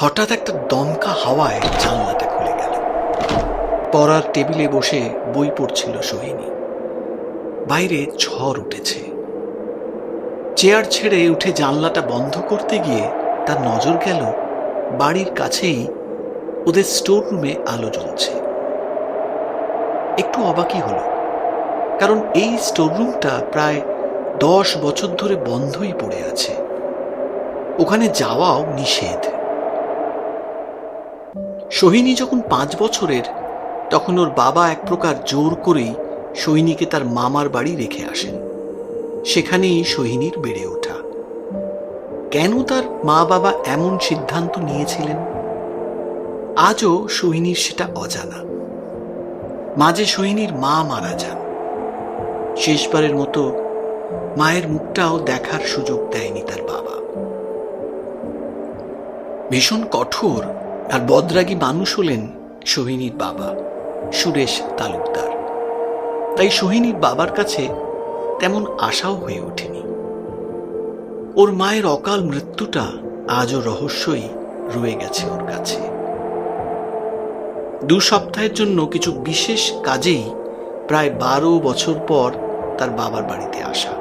হঠাৎ একটা দমকা হাওয়ায় জানলাটা খুলে গেল। পড়ার টেবিলে বসে বই পড়ছিল সোহিনী। বাইরে ঝড় উঠেছে। চেয়ার ছেড়ে উঠে জানলাটা বন্ধ করতে গিয়ে তার নজর গেল বাড়ির কাছেই ওদের স্টোর রুমে আলো জ্বলছে। একটু অবাকই হলো, কারণ এই স্টোর রুমটা প্রায় দশ বছর ধরে বন্ধই পড়ে আছে। ওখানে যাওয়াও নিষেধ। সোহিনী যখন পাঁচ বছরের, তখন ওর বাবা এক প্রকার জোর করেই সোহিনীকে তার মামার বাড়ি রেখে আসেন। সেখানেই সোহিনীর বেড়ে ওঠা। কেন তার মা বাবা এমন সিদ্ধান্ত নিয়েছিলেন? আজও সোহিনীর সেটা অজানা। মাঝে সোহিনীর মা মারা যান। শেষবারের মতো মায়ের মুখটাও দেখার সুযোগ দেয়নি তার বাবা। ভীষণ কঠোর আর বদরাগী মানুষ হলেন সোহিনীর বাবা, সুরেশ তালুকদার। তাই সোহিনীর বাবার কাছে তেমন আশাও হয়ে ওঠেনি। ওর মায়ের অকাল মৃত্যুটা আজও রহস্যই রয়ে গেছে ওর কাছে। দু সপ্তাহের জন্য কিছু বিশেষ কাজেই প্রায় বারো বছর পর তার বাবার বাড়িতে আসা।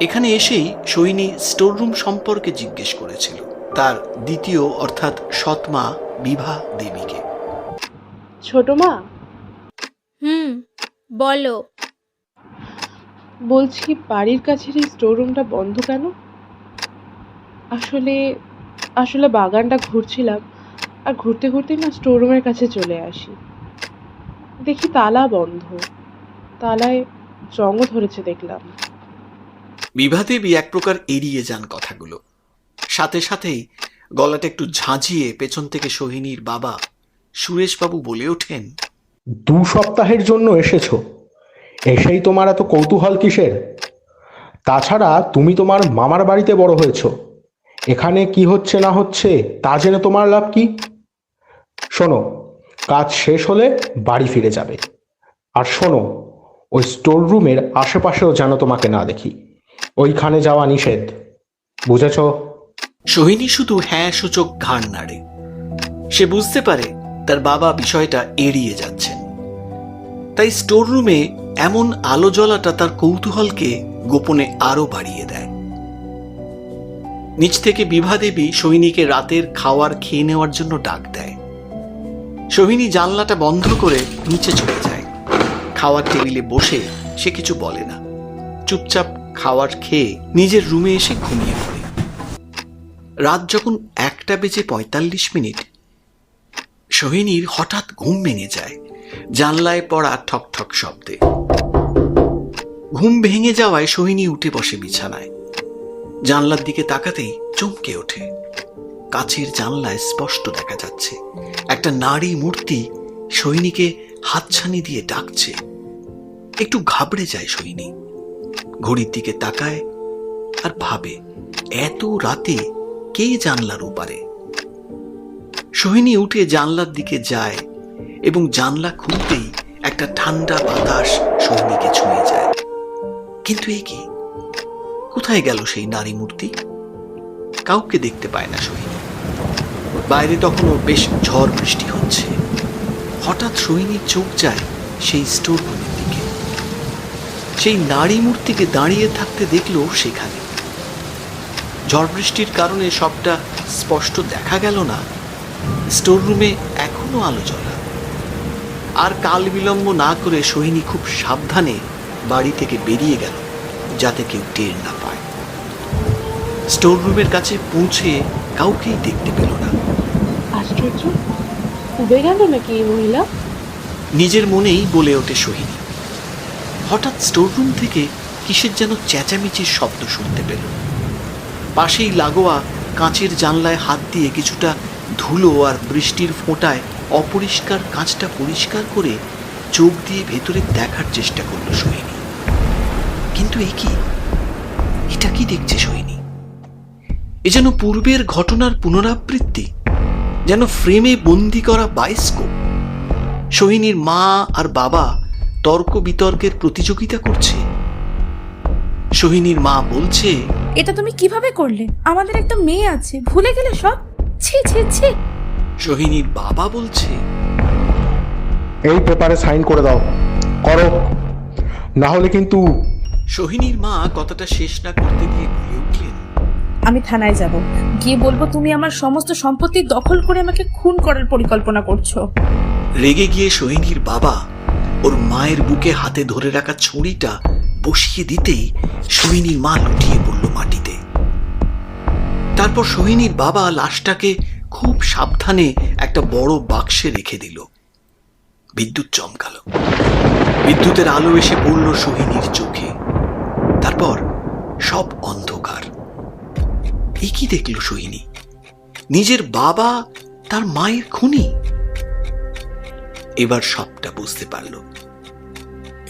এখানে এসেই সোহিনী স্টোররুম সম্পর্কে জিজ্ঞেস করেছিল। তার দ্বিতীয় অর্থাৎ সৎমা বিভা দেবীকে। ছোট মা? হুম বলো। বলছি বাড়ির কাছের এই স্টোর রুমটা বন্ধ কেন? আসলে আসলে বাগানটা ঘুরছিলাম আর ঘুরতে ঘুরতে না স্টোর রুমের কাছে চলে আসি। দেখি তালা বন্ধ তালায় জংও ধরেছে দেখলাম। বিভা দেবী এক প্রকার এড়িয়ে যান কথাগুলো। সাথে সাথেই গলাটা একটু ঝাঁঝিয়ে পেছন থেকে সোহিনীর বাবা সুরেশবাবু বলে ওঠেন, দু সপ্তাহের জন্য এসেছ। এসেই তোমার এত কৌতূহল কিসের? তাছাড়া তুমি তোমার মামার বাড়িতে বড় হয়েছো। এখানে কি হচ্ছে না হচ্ছে তা জেনে তোমার লাভ কি? শোনো, কাজ শেষ হলে বাড়ি ফিরে যাবে। আর শোনো, ওই স্টোর রুমের আশেপাশেও যেন তোমাকে না দেখি। ওইখানে যাওয়া নিষেধ। বুঝেছ? সোহিনী শুধু হ্যাঁ সূচক ঘাড় নাড়ে। সে বুঝতে পারে তার বাবা বিষয়টা এড়িয়ে যাচ্ছেন। তাই স্টোর রুমে এমন আলো জ্বলাটা তার কৌতূহলকে গোপনে আরও বাড়িয়ে দেয়। নিচ থেকে বিভা দেবী সোহিনীকে রাতের খাওয়ার খেয়ে নেওয়ার জন্য ডাক দেয়। সোহিনী জানলাটা বন্ধ করে নিচে চলে যায়। খাওয়ার টেবিলে বসে সে কিছু বলে না। চুপচাপ খাওয়ার খেয়ে নিজের রুমে এসে ঘুমিয়ে পড়ে। রাত যখন একটা বেজে পঁয়তাল্লিশ মিনিট, সোহিনীর হঠাৎ ঘুম ভেঙে যায়, জানলায় পড়া ঠক ঠক শব্দে। ঘুম ভেঙে যাওয়ায় সোহিনী উঠে বসে বিছানায়। জানলার দিকে তাকাতেই চমকে ওঠে। কাছের জানলায় স্পষ্ট দেখা যাচ্ছে, একটা নারী মূর্তি সৈনিকে হাতছানি দিয়ে ডাকছে। একটু ঘাবড়ে যায় সৈনী ঘড়ির দিকে তাকায় আর ভাবে, এত রাতে কে জানলার ওপারে। সোহিনী উঠে জানলার দিকে যায় এবং জানলা খুলতেই একটা ঠান্ডা বাতাস সোহিনীকে ছুঁয়ে যায়। কিন্তু এ কি? কোথায় গেল সেই নারী মূর্তি? কাউকে দেখতে পায় না সোহিনী। বাইরে তখনও বেশ ঝড় বৃষ্টি হচ্ছে। হঠাৎ সোহিনীর চোখ যায় সেই স্টোর দিকে। সেই নারী মূর্তিকে দাঁড়িয়ে থাকতে দেখল সেখানে। ঝড় বৃষ্টির কারণে সবটা স্পষ্ট দেখা গেল না। স্টোর রুমে এখনও আলো জ্বলা আর কাল বিলম্ব না করে সোহিনী খুব সাবধানে বাড়ি থেকে বেরিয়ে গেল যাতে কেউ টের না পায়। স্টোর রুমের কাছে পৌঁছে কাউকেই দেখতে পেল না। আশ্চর্য? উবে গেল নাকি এই মহিলা? নিজের মনেই বলে ওঠে সোহিনী। হঠাৎ স্টোররুম থেকে কিসের যেন চেঁচামেচির শব্দ শুনতে পেল। পাশেই লাগোয়া কাঁচের জানলায় হাত দিয়ে কিছুটা ধুলো আর বৃষ্টির ফোঁটায় অপরিষ্কার কাঁচটা পরিষ্কার করে চোখ দিয়ে ভেতরে দেখার চেষ্টা করল সোহিনী কিন্তু এ কি? এটা কি দেখছে সোহিনী এ যেন পূর্বের ঘটনার পুনরাবৃত্তি, যেন ফ্রেমে বন্দি করা বায়োস্কোপ সোহিনীর মা আর বাবা তর্ক বিতর্কের প্রতিযোগিতা করছে। সোহিনীর মা বলছে এটা তুমি কীভাবে করলে? আমাদের একটা মেয়ে আছে। ভুলে গেলে সব? ছি ছি ছি। সোহিনীর বাবা বলছে এই পেপারে সাইন করে দাও। করো। না হলে কিন্তু সোহিনীর মা কথাটা শেষ না করতে দিয়ে বলে উঠলেন আমি থানায় যাব। গিয়ে বলব তুমি আমার সমস্ত সম্পত্তি দখল করে আমাকে খুন করার পরিকল্পনা করছ। রেগে গিয়ে সোহিনীর বাবা ওর মায়ের বুকে হাতে ধরে রাখা ছুরিটা বসিয়ে দিতেই সোহিনীর মা লুটিয়ে পড়ল মাটিতে। তারপর সোহিনীর বাবা লাশটাকে খুব সাবধানে একটা বড় বাক্সে রেখে দিল। বিদ্যুৎ চমকালো। বিদ্যুতের আলো এসে পড়ল সোহিনীর চোখে। তারপর সব অন্ধকার। এ কি দেখল সোহিনী? নিজের বাবা তার মায়ের খুনি? এবার সবটা বুঝতে পারল।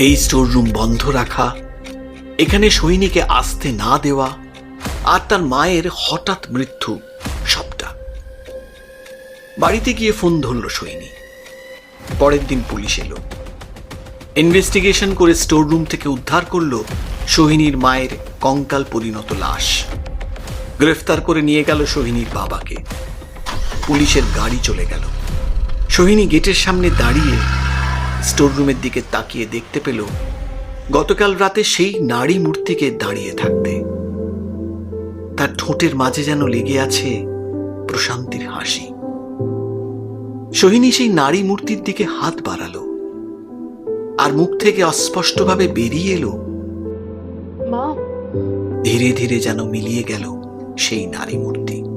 এই স্টোর রুম বন্ধ রাখা, এখানে সৈনিকে আসতে না দেওয়া আর তার মায়ের হঠাৎ মৃত্যু সবটা। বাড়িতে গিয়ে ফোন ধরল সৈনী। পরের দিন পুলিশ এলো। ইনভেস্টিগেশন করে স্টোর রুম থেকে উদ্ধার করল সোহিনীর মায়ের কঙ্কাল পরিণত লাশ। গ্রেফতার করে নিয়ে গেল সোহিনীর বাবাকে। পুলিশের গাড়ি চলে গেল। সোহিনী গেটের সামনে দাঁড়িয়ে স্টোর রুমের দিকে তাকিয়ে দেখতে পেল গতকাল রাতে সেই নারী মূর্তিকে দাঁড়িয়ে থাকতে। তার ঠোঁটের মাঝে যেন লেগে আছে প্রশান্তির হাসি। সোহিনী সেই নারী মূর্তির দিকে হাত বাড়ালো আর মুখ থেকে অস্পষ্টভাবে বেরিয়ে এলো। মা! ধীরে ধীরে যেন মিলিয়ে গেল সেই নারী মূর্তি।